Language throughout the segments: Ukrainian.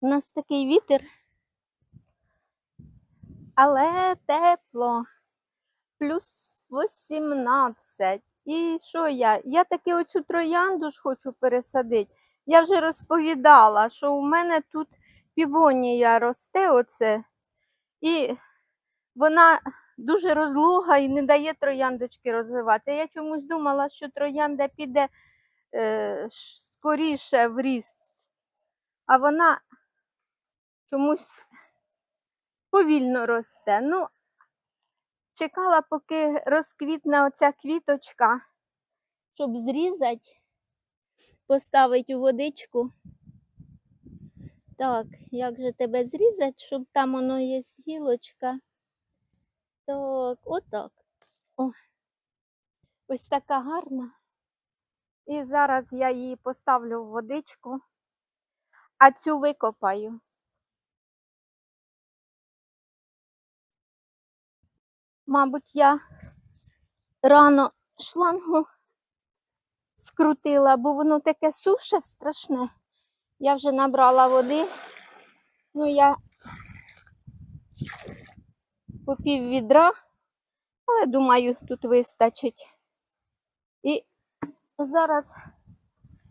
У нас такий вітер, але тепло. Плюс 18. І що я? Я таки оцю троянду ж хочу пересадити. Я вже розповідала, що у мене тут півонія росте оце, і вона дуже розлога і не дає трояндочки розвиватися. Я чомусь думала, що троянда піде е, скоріше в ріст, а вона чомусь повільно росте. Ну, чекала, поки розквітне оця квіточка, щоб зрізати, поставити у водичку. Так, як же тебе зрізати, щоб там воно є гілочка. Так, отак. О. Ось така гарна. І зараз я її поставлю в водичку, а цю викопаю. Мабуть, я рано шлангу скрутила, бо воно таке суше страшне. Я вже набрала води. Ну, я по пів відра, але думаю, тут вистачить. І зараз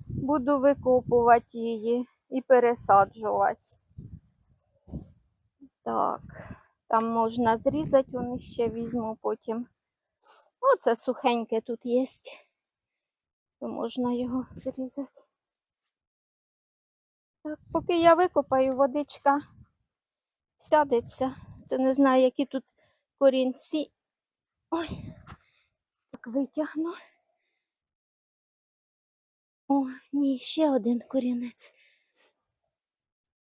буду викопувати її і пересаджувати. Так, там можна зрізати, вони ще візьму потім. Оце сухеньке тут є. То можна його зрізати. Так, поки я викопаю, водичка сядеться. Це не знаю, які тут корінці. Ой, так витягну. О, ні, ще один корінець.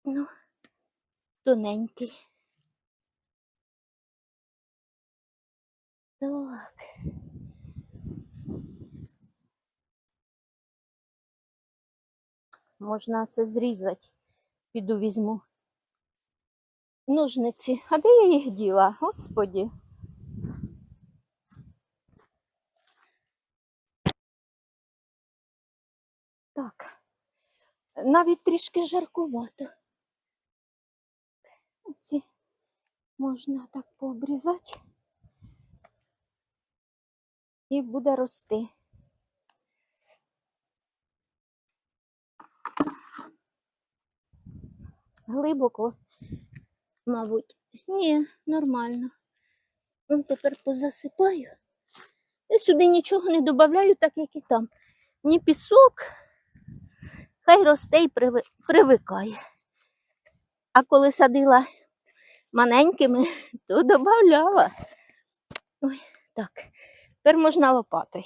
Ну, тоненький. Так. Можна це зрізати. Піду візьму. Ножниці. А де я їх діла? Господі. Так. Навіть трішки жаркувато. Ці можна так пообрізати. І буде рости. Глибоко, мабуть. Ні, нормально. Ну, тепер позасипаю. Я сюди нічого не додаю, так як і там. Ні пісок, хай росте і приви- привикає. А коли садила маленькими, то додавала. Ой, так. Тепер можна лопатою.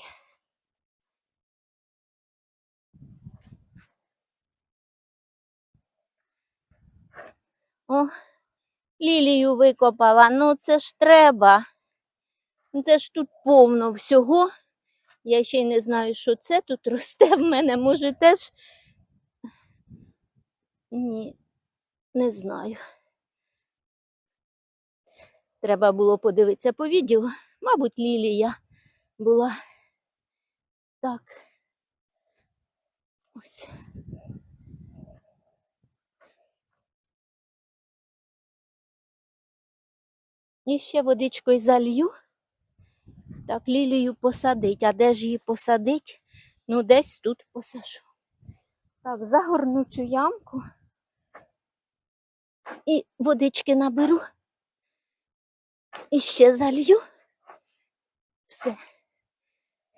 О, лілію викопала. Ну це ж треба. Ну це ж тут повно всього. Я ще й не знаю, що це тут росте в мене. Може теж. Ні, не знаю. Треба було подивитися по відео. Мабуть, лілія була. Так. Ось. І ще водичкою залью. Так, лілію посадить. А де ж її посадить? Ну, десь тут посажу. Так, загорну цю ямку. І водички наберу. І ще залью. Все.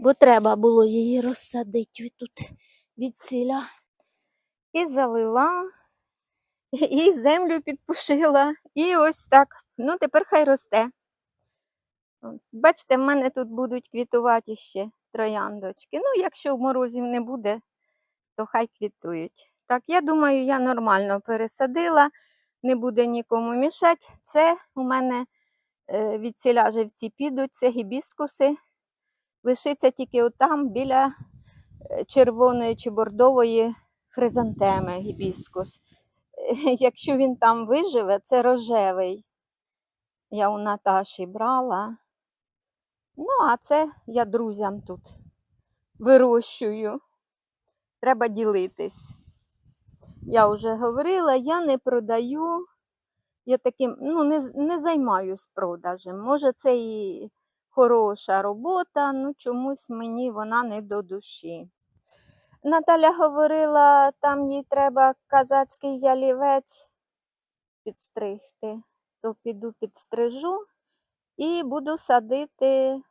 Бо треба було її розсадити тут від ціля. І залила, і землю підпушила. І ось так. Ну, тепер хай росте. Бачите, в мене тут будуть квітувати ще трояндочки. Ну, якщо морозів не буде, то хай квітують. Так, я думаю, я нормально пересадила, не буде нікому мішати. Це у мене е, від ціля живці підуть, це гібіскуси. Лишиться тільки отам біля е, червоної чи бордової хризантеми гібіскус. Е, Якщо він там виживе, це рожевий. Я у Наташі брала. Ну, а це я друзям тут вирощую. Треба ділитись. я вже говорила, я не продаю. Я таким ну, не, не займаюсь продажем. Може, це і хороша робота, ну чомусь мені вона не до душі. Наталя говорила, там їй треба казацький ялівець підстригти, то піду підстрижу і буду садити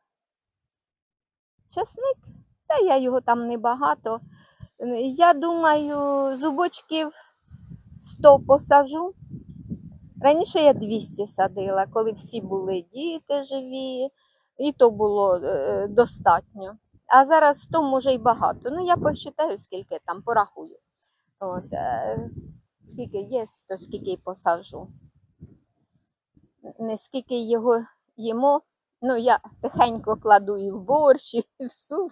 часник. Та я його там небагато. Я думаю, зубочків 100 посажу. Раніше я 200 садила, коли всі були діти живі, і то було е, достатньо. А зараз 100 може й багато. Ну, я посчитаю, скільки там, порахую. От, е, скільки є, то скільки й посажу. Не скільки його їмо. Ну, я тихенько кладу і в борщ, і в суп.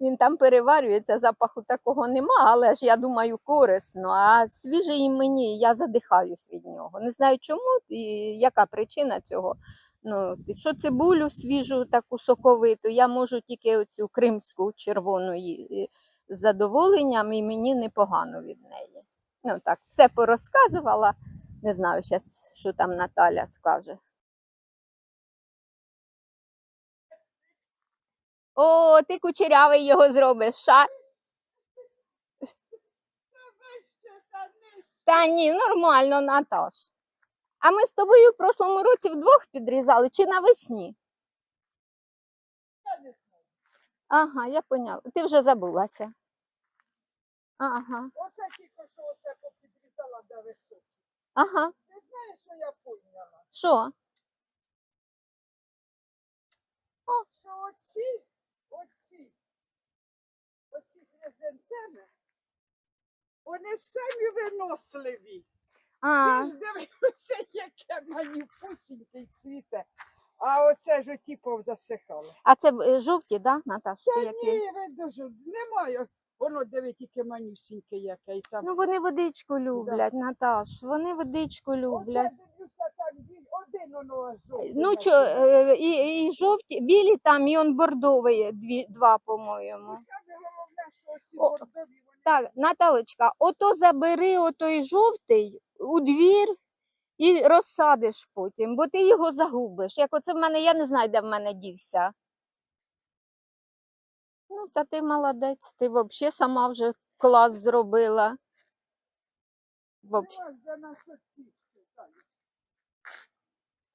Він там переварюється, запаху такого нема, але ж я думаю, корисно. А свіжий мені, я задихаюсь від нього. Не знаю чому і яка причина цього. Ну, що цибулю свіжу, таку соковиту, я можу тільки оцю кримську червону з задоволенням, і мені непогано від неї. Ну так, все порозказувала. Не знаю, щас, що там Наталя скаже. О, ти кучерявий його зробиш, ша? Та ні, нормально, Наташ. А ми з тобою в прошлому році вдвох підрізали чи навесні? Ага, я поняла. Ти вже забулася. Ага, Оце тільки що оце попідрізала до високі. ага. Ти знаєш, що я поняла? Що? О. Що оці, оці, оці хризантеми, вони самі виносливі. А, Ти ж дивишся, яке манюпусінький цвіте. А оце ж оті повзасихали. а це е, жовті, да, Наташ? Та Чи які? ні, ви дуже немає. Воно диви тільки манюсіньке яке. І там. Ну вони водичку люблять, Наташ. Вони водичку люблять. Оце дивлюся, там біль- один воно жовтий Ну, чо, е, і, і жовті, білі там, і он бордовий, дві, два, по-моєму. Саме головне, що оці О, бордові, Так, Наталочка, ото забери отой жовтий у двір і розсадиш потім, бо ти його загубиш. Як оце в мене, я не знаю, де в мене дівся. Ну, та ти молодець, ти взагалі сама вже клас зробила. Так.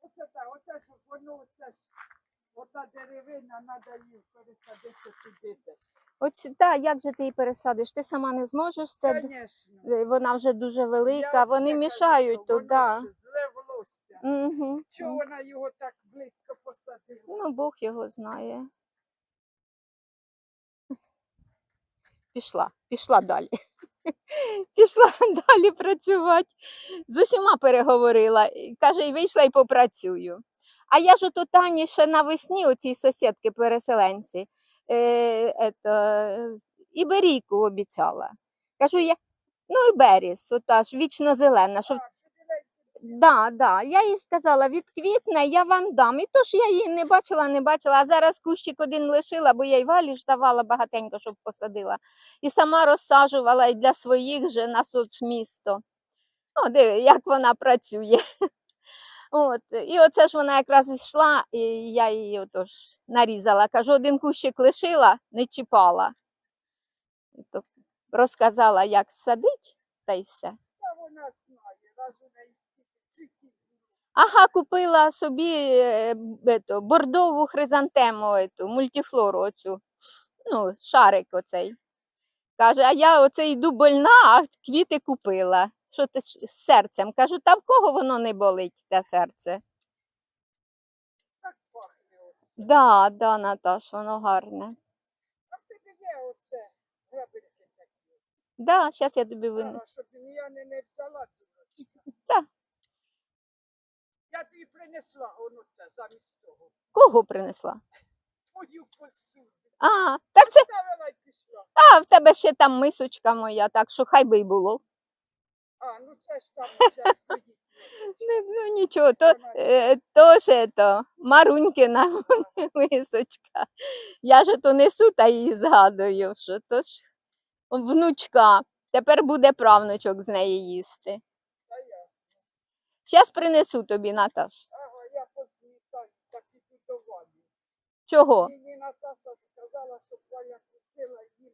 Оце так, оце ж воно, оце ота деревина, треба її пересадити туди десь. От, та, як же ти її пересадиш? Ти сама не зможеш, це Звісно. е, вона вже дуже велика, вони мішають туди. Зле волосся. Угу. Чого вона його так близько посадила? Ну, Бог його знає. Пішла, пішла далі. Пішла далі працювати. З усіма переговорила. Каже, і вийшла і попрацюю. А я ж ото Тані ще навесні, оцій сусідки переселенці, е, ето, е, іберійку обіцяла. Кажу, я, ну і беріс, ота ж вічно зелена, що. Да, да. Я їй сказала, відквітне, я вам дам. І то ж я її не бачила, не бачила, а зараз кущик один лишила, бо я й валі ж давала багатенько, щоб посадила. І сама розсаджувала і для своїх же на соцмісто. О, диви, як вона працює. От. І оце ж вона якраз йшла, і я її отож нарізала. Кажу, один кущик лишила, не чіпала. І то розказала, як садить, та й все. Та вона знає, раз стільки цвітів. Ага, купила собі е, ето, бордову хризантему, ету, мультифлору оцю. Ну, шарик оцей. Каже, а я оце йду больна, а квіти купила. Що ти з серцем? Кажу, та в кого воно не болить, те серце? Так пахне оце. Да, да, Наташ, воно гарне. А в тебе є оце грабельки такі. Да, зараз я тобі винесу. щоб я не, не взяла. Так. Я тобі принесла воно те замість того. Кого принесла? Твою посуду. А, так це, Ставила й пішла. а, в тебе ще там мисочка моя, так що хай би й було. А, ну це ж там вже стоїть. Ну, нічого, то, е, то ж то, Марунькина мисочка. Я ж то несу та її згадую, що то ж внучка Тепер буде правнучок з неї їсти. Щас принесу тобі, Наташ. Ага, я позмітаю, так і тут до Валі. Чого? Мені Наташа сказала, щоб Валя купила їм.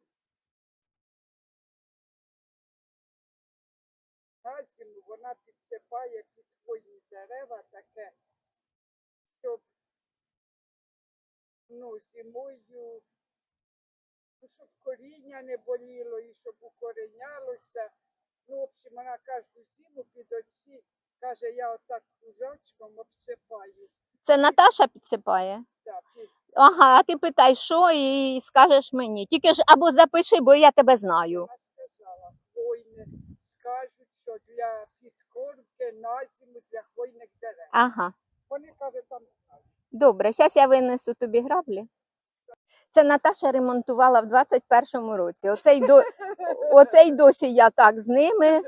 На зиму вона підсипає під хвойні дерева таке, щоб ну, зимою, ну, щоб коріння не боліло і щоб укоренялося. Ну, в общем, вона кожну зиму під оці, каже, я отак кружочком обсипаю. Це Наташа підсипає? Під Ага, а ти питай, що і скажеш мені. Тільки ж або запиши, бо я тебе знаю. Вона сказала, хвойне скажуть, що для підкормки на зиму для хвойних дерев. Ага. Вони каже, там знають. Добре, зараз я винесу тобі граблі. Це Наташа ремонтувала в 21-му році. Оцей, до... Оцей досі я так з ними.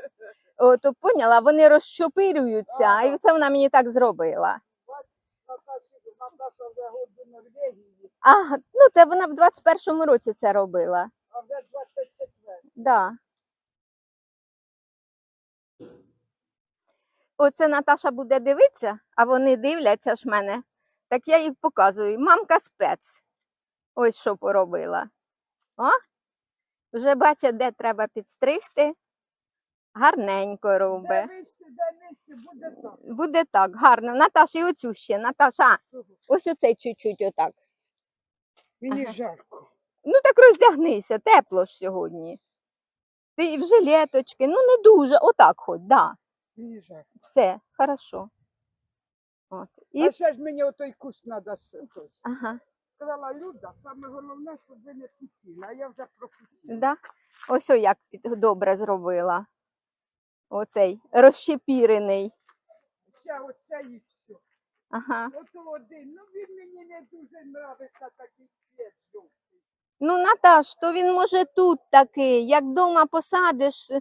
О, то поняла, вони розчопирюються, і це вона мені так зробила. Наташа, вже год до Норвегії, Ага, ну це вона в 21-му році це робила. а вже 24. Да. Оце Наташа буде дивитися, а вони дивляться ж мене. Так я їй показую. Мамка спец. Ось що поробила. О, вже бачить, де треба підстригти. Гарненько робить. буде так. Буде так, гарно. Наташа, і оцю ще. Наташа, ось оцей чуть-чуть отак. Мені Ага. жарко. Ну так роздягнися, тепло ж сьогодні. Ти і в жилеточки, ну не дуже, отак хоч, да. Жарко. Все, хорошо. От. І, А ще ж мені отой куст треба ага, Сказала Люда, саме головне, щоб ви не купили, а я вже пропустила. да. Ось о як добре зробила. Оцей розщепірений. Ще оце і все. Ага. Ото один, ну він мені не дуже нравиться такий цвіт жовтий. Ну, Наташ, то він може тут такий, як дома посадиш.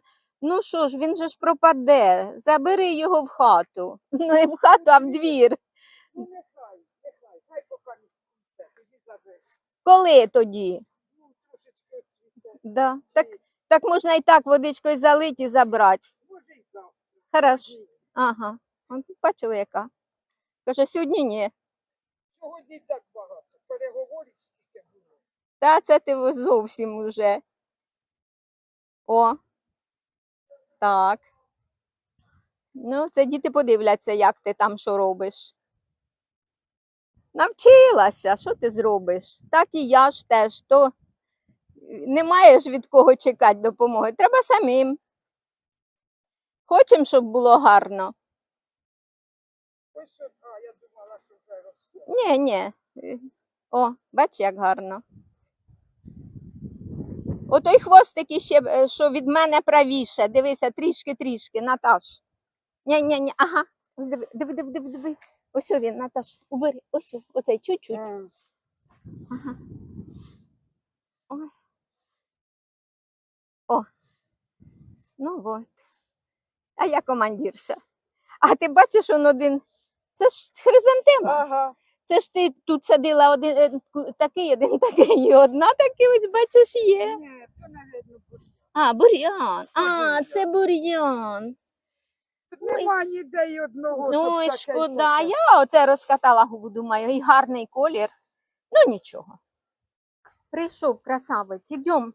Ну що ж, він же ж пропаде. Забери його в хату. Ну, не в хату, а в двір. Ну нехай, нехай, хай поки не цвіте, тоді забери. Коли тоді? Ну, трошечки цвіте. Да. Так, так можна і так водичкою залити і забрати. Може й завтра. Хорошо. Ага. От бачили, яка. Каже, сьогодні ні. Сьогодні так багато. Переговорів стільки було. Та це ти зовсім уже. О. Так. Ну, це діти подивляться, як ти там що робиш. Навчилася, що ти зробиш? Так і я ж теж. То не маєш від кого чекати допомоги. Треба самим. Хочемо, щоб було гарно. Ні, ні. О, бач, як гарно. Отой хвостик іще, е, що від мене правіше. Дивися, трішки-трішки, Наташ. Ні, ні, ні, ага. Ось диви, диви, диви, диви, диви. Ось він, Наташ. Убери, ось, оцей чуть-чуть. Ага. Ой. О. Ну ось. А я командирша. А ти бачиш, он один. Це ж хризантема. Ага. Це ж ти тут садила один е, такий, один такий, і одна такий, ось бачиш, є. А, бур'ян. А, це бур'ян. Нема ніде й одного, Ну і шкода. Я оце розкатала губу, думаю, і гарний колір. Ну нічого. Прийшов красавець. Ідем.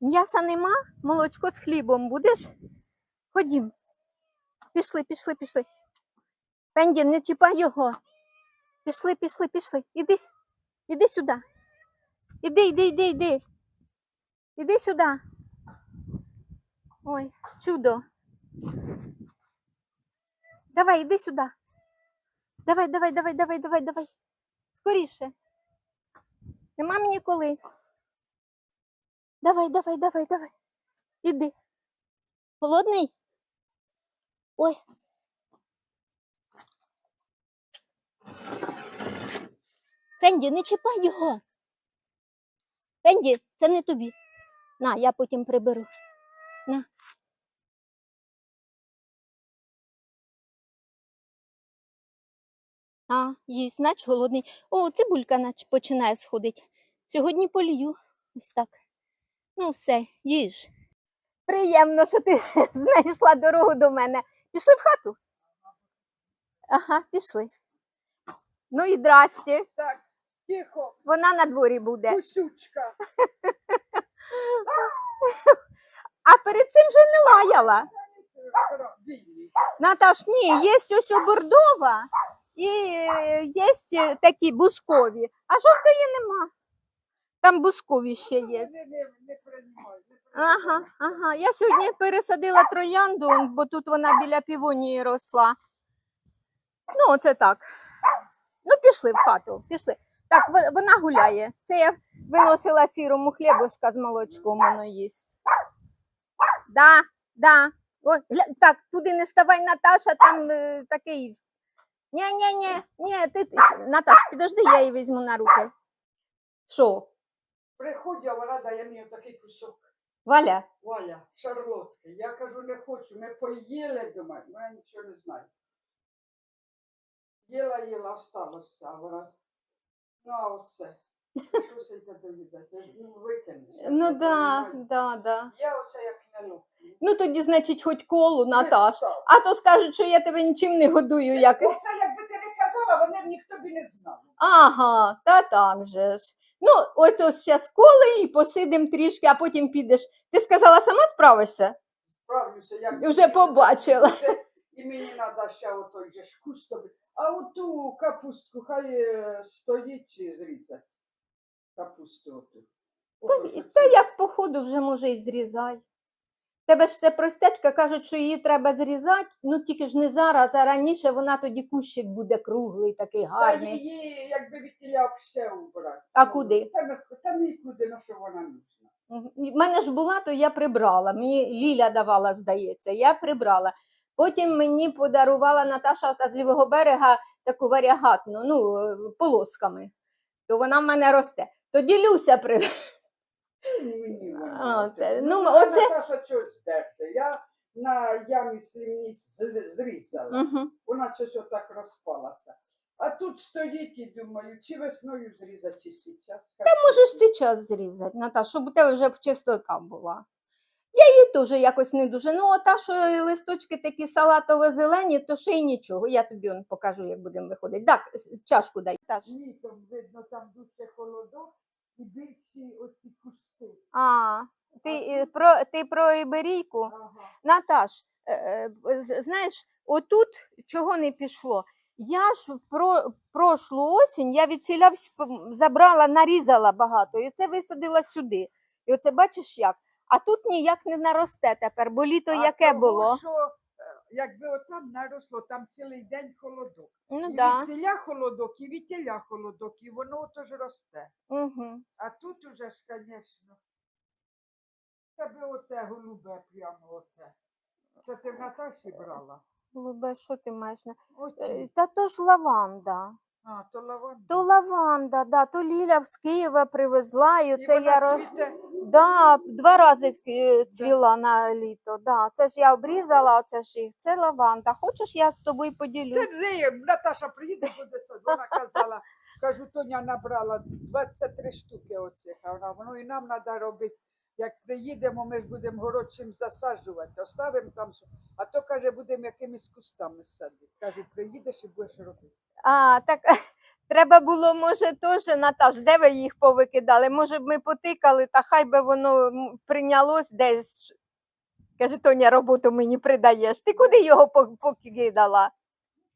М'яса нема, молочко з хлібом будеш? Ходім. Пішли, пішли, пішли. Пенді, не чіпай його. Пішли, пішли, пішли. Іди, іди сюди. Іди, іди, іди, іди. Іди сюди. Ой, чудо. Давай, іди сюди. Давай, давай, давай, давай, давай, давай. Скоріше. Нема мені коли. Давай, давай, давай, давай. Іди. Холодний? Ой. Фенді, не чіпай його. Фенді, це не тобі. На, я потім приберу. На. А, їсть, нач голодний. О, цибулька нач починає сходити. Сьогодні полію. Ось так. Ну, все, їж. Приємно, що ти знайшла дорогу до мене. Пішли в хату? Ага, пішли. Ну і здрасте. Так, тихо, Вона на дворі буде. кусючка. А перед цим вже не лаяла. Наташ, ні, є ось бордова і є такі бускові, а жовтої нема. Там бускові ще є. Приймай, не Ага, ага. Я сьогодні пересадила троянду, бо тут вона біля півонії росла. Ну, оце так. Ну, пішли в хату, пішли. Так, вона гуляє. Це я виносила сірому хлібушка з молочком, воно їсть. Да, да. Гля... Так, туди не ставай, Наташа, там е, такий. Ні, ні, ні, ні, ти, Наташ, підожди, я її візьму на руки. Що, Приходь, а вона дає мені такий кусок. Валя? Валя, шарлотки. Я кажу, не хочу. Ми поїли, думаю, ну я нічого не знаю. Їла, їла, осталося, а вона. Ну, а оце. Доїдати? Ну, викинеш. Ну да, да, да. Я оце як люблю. Ну тоді, значить, хоч колу, Наташ. А то скажуть, що я тебе нічим не годую, як. Оце якби ти не казала, вони б ніхто б і не знав. Ага, та так же ж. Ну, ось ось зараз коли і посидим трішки, а потім підеш. Ти сказала, сама справишся? Справлюся, як Вже побачила. І мені треба ще отой же ж тобі. А оту капустку хай е, стоїть чи зрізать. Капусту оту. Та, Ото, та як по ходу вже може і зрізай. Тебе ж це простячка, кажуть, що її треба зрізати, ну тільки ж не зараз, а раніше вона тоді кущик буде круглий, такий Та гарний. її, якби від тіля ще убрати. А Ну, куди? Та, та нікуди, на що вона нужна. В мене ж була, то я прибрала. Мені Ліля давала, здається, я прибрала. Потім мені подарувала Наташа та з лівого берега таку варіагатну, ну, е, полосками. То вона в мене росте. Тоді Люся при... Мені А, те- ну, оце- Наташа щось дерте. Я на ямі слівні з- зрізала. Угу. Вона щось отак розпалася. А тут стоїть і думаю, чи весною зрізати, чи зараз. Та Можеш зараз зрізати, Наташ, щоб у тебе вже чистота була. Її якось не дуже. Ну, ота, що листочки такі салатово-зелені, то ще й нічого. Я тобі он покажу, як будемо виходити. Так, чашку дай. Наташ. Літом, видно, там дуже холодок і більші оці кусти. А, ти, е, про, ти про іберійку? Ага. Наташ, е, е, знаєш, отут чого не пішло. Я ж про прошлу осінь я від ціля всь- п- забрала, нарізала багато, і це висадила сюди. І оце бачиш як. А тут ніяк не наросте тепер, бо літо А яке того, було. Що, е, якби отам наросло, там цілий день холодок. Ну і да. від ціля холодок, і від тіля холодок, і воно отож росте. Угу. А тут уже ж, звісно, тебе оте голубе прямо оте. Це ти в Наташі брала? Голубе, що ти маєш. Оті. Е, Та то ж лаванда. А, то лаванда. То лаванда, да, то Ліля з Києва привезла, і І вона я роз... Да, два рази е, цвіла на літо. Да. Це ж я обрізала, оце ж їх. Це лаванда. Хочеш, я з тобою поділю? Ти не, Наташа приїде буде сад. Вона казала, кажу, Тоня набрала 23 штуки оцих. А вона, воно і нам треба робити. Як приїдемо, ми ж будемо городчим засаджувати, оставимо там, а то каже, будемо якимись кустами садити. Каже, приїдеш і будеш робити. А, так треба було, може, теж, Наташ, де ви їх повикидали? Може б ми потикали, та хай би воно прийнялось десь. Каже, Тоня, роботу мені придаєш. Ти куди його покидала?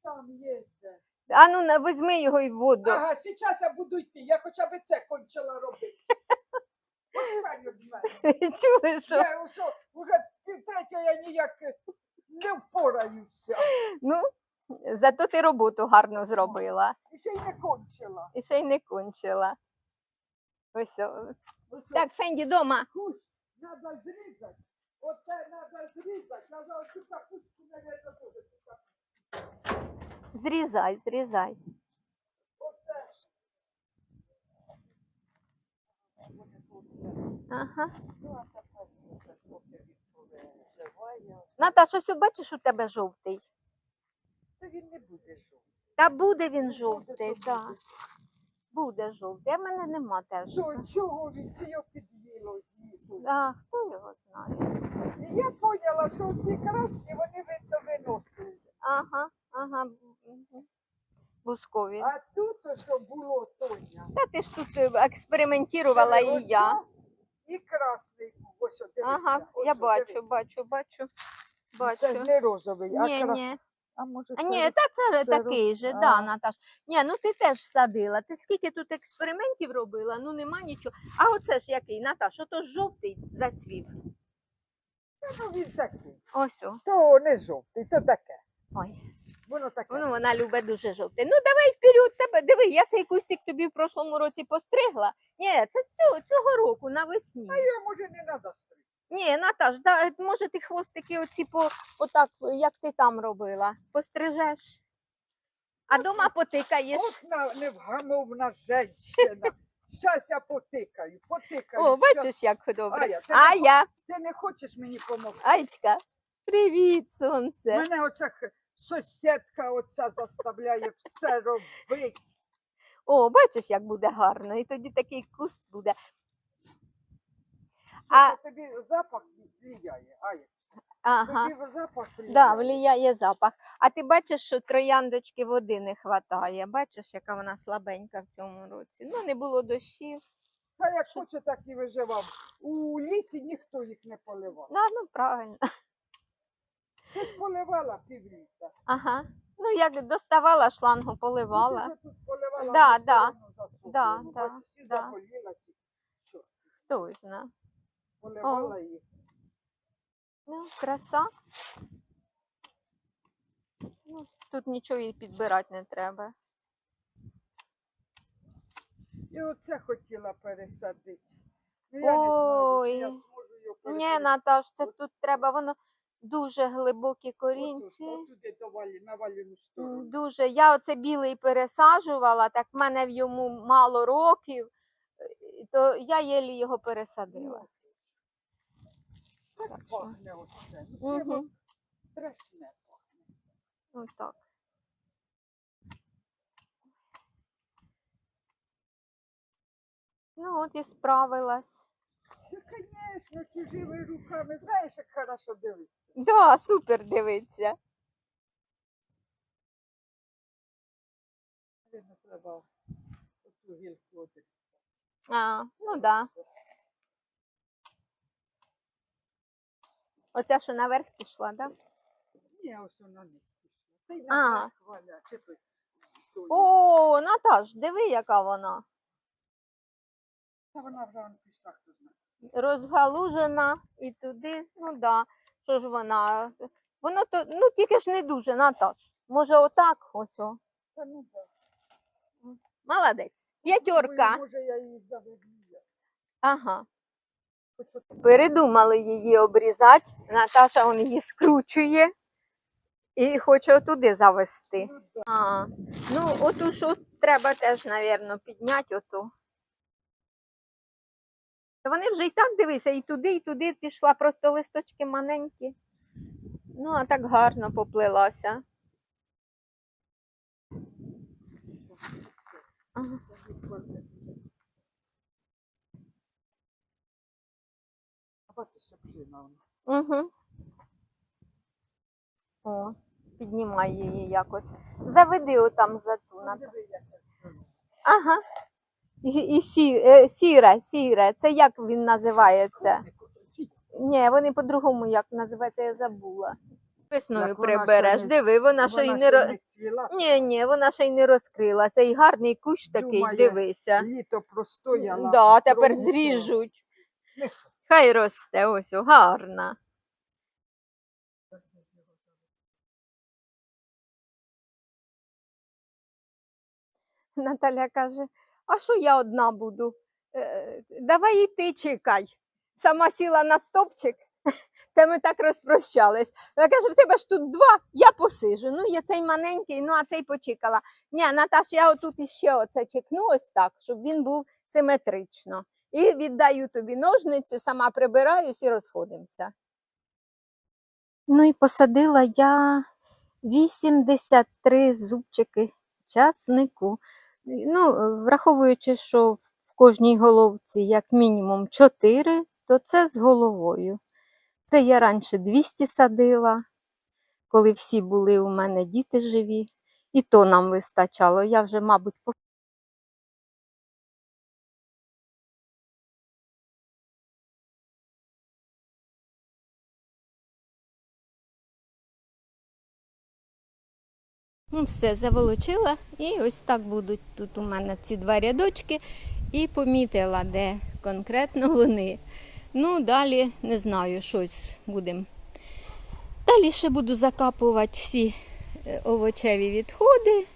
Там є де. А ну візьми його і в воду. Ага, зараз я буду йти, я хоча б це кончила робити. Від мене. Чули, що? Я що, вже півтретього я ніяк е, не впораюся. Ну, зато ти роботу гарно зробила. І ще й не кончила. І ще й не кончила. Ось. о. Ось Так, Фенді дома. Куш, треба зрізати. Оце треба зрізати. Треба оцю капустку не буде. Зрізай, зрізай. Ага. Наташа, ось бачиш у тебе жовтий. Це він не буде жовтий. Та буде він жовтий, так. буде. Жовтий. А мене нема теж. Що, чого він чи його під'їло? А, хто його знає? І я поняла, що ці красні вони видно виносили. Ага, ага. Бускові. А тут що було Тоня. Та ти ж тут е, експериментувала і Ось я. І красний. Ось, о, дивися, Ага, ось, я о, бачу, бачу, бачу. Це ж не розовий, а Ні, красний. ні. А може А це ні, та це, це такий же, а. да, Наташ. Ні, ну ти теж садила. Ти скільки тут експериментів робила, ну нема нічого. А оце ж який, Наташ, ото жовтий зацвів. ну, він такий. Ось о. То не жовтий, то таке. Ой. Воно таке. Ну, вона любить дуже жовтий. Ну, давай вперед тебе. Диви, я цей кустик тобі в прошлому році постригла. Ні, це цього, цього року навесні. А його може не треба стригти. Ні, Наташ, да, може ти хвостики оці по отак, як ти там робила, пострижеш. А дома потикаєш. Ох, на, невгамовна женщина. Щас я потикаю, потикаю. О, щас. бачиш, як добре. Ая, ти А не я, Ти не хочеш мені допомогти? Айчка, привіт, сонце. Мене оця х- сусідка оця заставляє все робити. О, бачиш, як буде гарно, і тоді такий куст буде. А- тобі запах влияє, Ая. Ага. Тобі запах влияє. Да, влияє запах. А ти бачиш, що трояндочки води не вистачає. Бачиш, яка вона слабенька в цьому році. Ну, не було дощів. Та як хоче, так і виживав. У лісі ніхто їх не поливав. Да, ну правильно. Ти ж поливала півліта. Ага. Ну, як доставала шлангу, Ну, поливала. ти ж тут поливала, Да, воно да, все одно засохло. да, Ну, да, бачиш, і да. заболіла, чи що, Хто знає. поливала їх. Ну, краса. Ну, тут нічого їй підбирати не треба. І оце хотіла пересадити. Ну, я не знаю, чи я Ой. зможу його Ні. Наташ, це тут треба, воно дуже глибокі корінці. Отуди сторону. Дуже. Я оце білий пересаджувала, так в мене в йому мало років, то я єлі його пересадила. Так Так пахне оце. Ну, Угу. страшне пахне. Отак. Ну, от і справилась. Звісно, чужими руками. Знаєш, як хорошо дивитися. Да, супер дивиться. Видно, треба оцю гілку одягти. А, ну да. Оця, що наверх пішла, да? Ні, ось вона не спішла. Та й А. на хваля, чепи. О, Наташ, диви, яка вона. Та вона вже он пішла, хто знає. Розгалужена і туди, ну да. Що ж вона? Воно то, ну тільки ж не дуже, Наташ. Може, отак, ось о. Та ну. Молодець. П'ятерка. Може, я її заведу. Ага. Передумали її обрізати. Наташа он її скручує і хоче туди завести. Ну. А, ну, оту що треба теж, напевно, підняти оту. Та вони вже і так дивися, і туди, і туди пішла, просто листочки маленькі. Ну, а так гарно поплилася. Ага. Угу. О, піднімай її якось. Заведи отам за ту. Ага. І, і сі, е, сіра, сіра. Це як він називається? Не. Ні, вони по-другому як називається, я забула. Весною Як вона ще прибереш. не- Диви, вона ще й не ро... цвіла. Ні, ні, вона ще й не розкрилася. І гарний кущ такий, Думає, дивися. Літо простояла. Да, тепер зріжуть. Хай росте, ось, о, гарна. Наталя каже: а що я одна буду? Е, давай і ти чекай. Сама сіла на стопчик. Це ми так розпрощались. Вона каже: в тебе ж тут два, я посижу. Ну, я цей маленький, ну а цей почекала. Ні, Наташ, я отут іще оце чекну ось так, щоб він був симетрично. І віддаю тобі ножниці, сама прибираюсь і розходимося. Ну і посадила я 83 зубчики часнику. Ну, враховуючи, що в кожній головці як мінімум 4, то це з головою. Це я раніше 200 садила, коли всі були у мене діти живі, і то нам вистачало. Я вже, мабуть, по- Ну, все, заволочила, і ось так будуть тут у мене ці два рядочки, і помітила, де конкретно вони. Ну, далі не знаю, щось будемо. Далі ще буду закапувати всі е, овочеві відходи,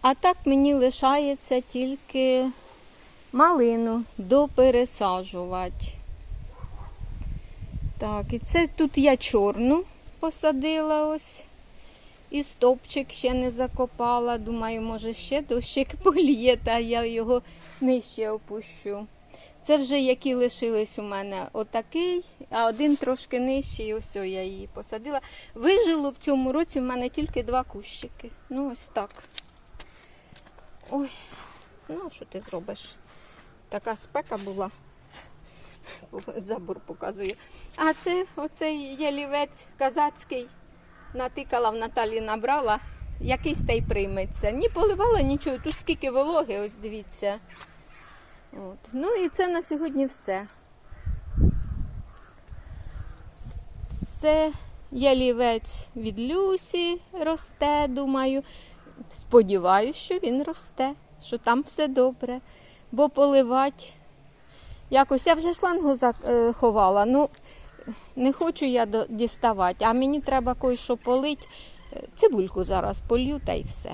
а так мені лишається тільки малину допересаджувати. Так, і це тут я чорну посадила ось. І стовпчик ще не закопала. Думаю, може ще дощик поліє, та я його нижче опущу. Це вже які лишились у мене отакий, а один трошки нижчий, ось я її посадила. Вижило в цьому році в мене тільки два кущики. Ну, ось так. Ой, ну що ти зробиш? Така спека була. Забор показує. А це оцей ялівець казацький натикала в Наталі, набрала, якийсь та й прийметься. Ні поливала нічого, тут скільки вологи, ось дивіться. От. Ну і це на сьогодні все. Це ялівець від Люсі росте, думаю. Сподіваюсь, що він росте, що там все добре. Бо поливати. Якось я вже шлангу заховала. Ну, не хочу я діставати, а мені треба кое-що полить. Е, Цибульку зараз полью та й все.